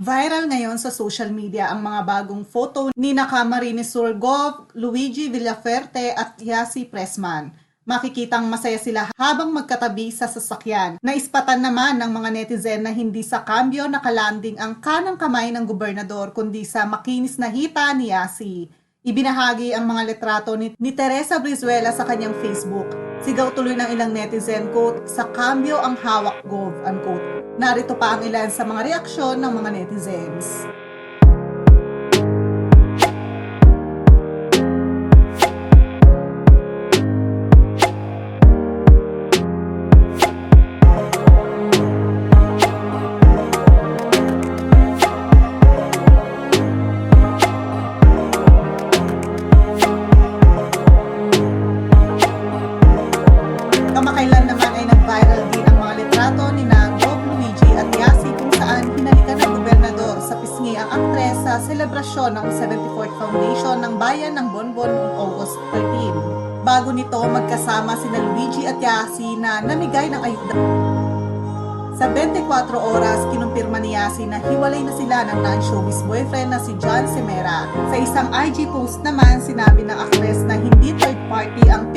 Viral ngayon sa social media ang mga bagong photo ni Nakamarini Surgov, Luigi Villaferte at Yasi Pressman. Makikitang masaya sila habang magkatabi sa sasakyan. Naispatan naman ng mga netizen na hindi sa kambyo nakalanding ang kanang kamay ng gobernador kundi sa makinis na hita ni Yasi. Ibinahagi ang mga litrato ni, ni Teresa Brizuela sa kanyang Facebook. Sigaw tuloy ng ilang netizen, quote, sa kambyo ang hawak gov, unquote. Narito pa ang ilan sa mga reaksyon ng mga netizens. Pisngi ang aktres sa selebrasyon ng 74th Foundation ng Bayan ng Bonbon noong August 13. Bago nito, magkasama sina Luigi at Yasi na namigay ng ayuda. Sa 24 oras, kinumpirma ni Yasi na hiwalay na sila ng non-showbiz boyfriend na si John Semera. Sa isang IG post naman, sinabi ng actress na hindi third party ang